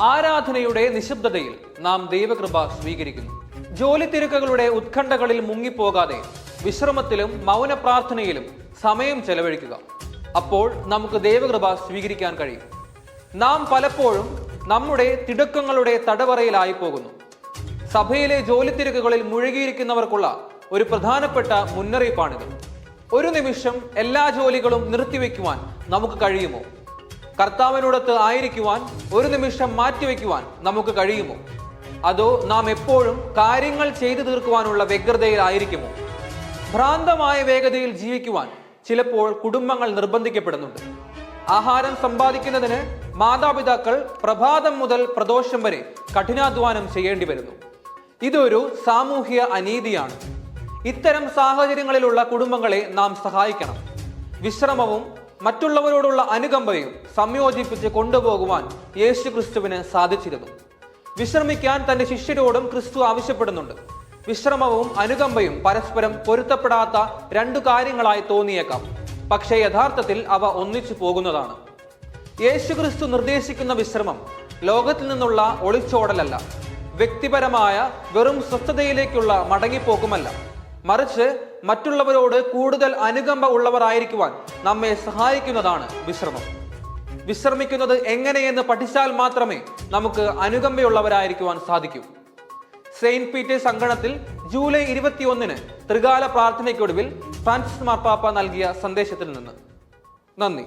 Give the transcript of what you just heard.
ആരാധനയുടെ നിശബ്ദതയിൽ നാം ദൈവകൃപ സ്വീകരിക്കുന്നു. ജോലി തിരക്കുകളുടെ ഉത്കണ്ഠകളിൽ മുങ്ങിപ്പോകാതെ വിശ്രമത്തിലും മൗന പ്രാർത്ഥനയിലും സമയം ചെലവഴിക്കുക. അപ്പോൾ നമുക്ക് ദൈവകൃപ സ്വീകരിക്കാൻ കഴിയും. നാം പലപ്പോഴും നമ്മുടെ തിടുക്കങ്ങളുടെ തടവറയിലായി പോകുന്നു. സഭയിലെ ജോലി തിരക്കുകളിൽ മുഴുകിയിരിക്കുന്നവർക്കുള്ള ഒരു പ്രധാനപ്പെട്ട മുന്നറിയിപ്പാണിത്. ഒരു നിമിഷം എല്ലാ ജോലികളും നിർത്തിവെക്കുവാൻ നമുക്ക് കഴിയുമോ? കർത്താവിനോടൊത്ത് ആയിരിക്കുവാൻ ഒരു നിമിഷം മാറ്റിവെക്കുവാൻ നമുക്ക് കഴിയുമോ? അതോ നാം എപ്പോഴും കാര്യങ്ങൾ ചെയ്തു തീർക്കുവാനുള്ള വ്യഗ്രതയിലായിരിക്കുമോ? ഭ്രാന്തമായ വേഗതയിൽ ജീവിക്കുവാൻ ചിലപ്പോൾ കുടുംബങ്ങൾ നിർബന്ധിക്കപ്പെടുന്നുണ്ട്. ആഹാരം സമ്പാദിക്കുന്നതിന് മാതാപിതാക്കൾ പ്രഭാതം മുതൽ പ്രദോഷം വരെ കഠിനാധ്വാനം ചെയ്യേണ്ടി വരുന്നു. ഇതൊരു സാമൂഹിക അനീതിയാണ്. ഇത്തരം സാഹചര്യങ്ങളിലുള്ള കുടുംബങ്ങളെ നാം സഹായിക്കണം. വിശ്രമവും മറ്റുള്ളവരോടുള്ള അനുകമ്പയും സംയോജിപ്പിച്ച് കൊണ്ടുപോകുവാൻ യേശു ക്രിസ്തുവിന് സാധിച്ചിരുന്നു. വിശ്രമിക്കാൻ തന്റെ ശിഷ്യരോടും ക്രിസ്തു ആവശ്യപ്പെടുന്നുണ്ട്. വിശ്രമവും അനുകമ്പയും പരസ്പരം പൊരുത്തപ്പെടാത്ത രണ്ടു കാര്യങ്ങളായി തോന്നിയേക്കാം. പക്ഷേ യഥാർത്ഥത്തിൽ അവ ഒന്നിച്ചു പോകുന്നതാണ്. യേശുക്രിസ്തു നിർദ്ദേശിക്കുന്ന വിശ്രമം ലോകത്തിൽ നിന്നുള്ള ഒളിച്ചോടലല്ല. വ്യക്തിപരമായ വെറും സ്വസ്ഥതയിലേക്കുള്ള മടങ്ങിപ്പോക്കുമല്ല. മറിച്ച് മറ്റുള്ളവരോട് കൂടുതൽ അനുകമ്പ ഉള്ളവരായിരിക്കുവാൻ നമ്മെ സഹായിക്കുന്നതാണ് വിശ്രമം. വിശ്രമിക്കുന്നത് എങ്ങനെയെന്ന് പഠിച്ചാൽ മാത്രമേ നമുക്ക് അനുകമ്പയുള്ളവരായിരിക്കുവാൻ സാധിക്കൂ. സെയിന്റ് പീറ്റേഴ്സ് അങ്കണത്തിൽ ജൂലൈ ഇരുപത്തിയൊന്നിന് ത്രികാല പ്രാർത്ഥനയ്ക്കൊടുവിൽ ഫ്രാൻസിസ് മാർപ്പാപ്പ നൽകിയ സന്ദേശത്തിൽ നിന്ന്. നന്ദി.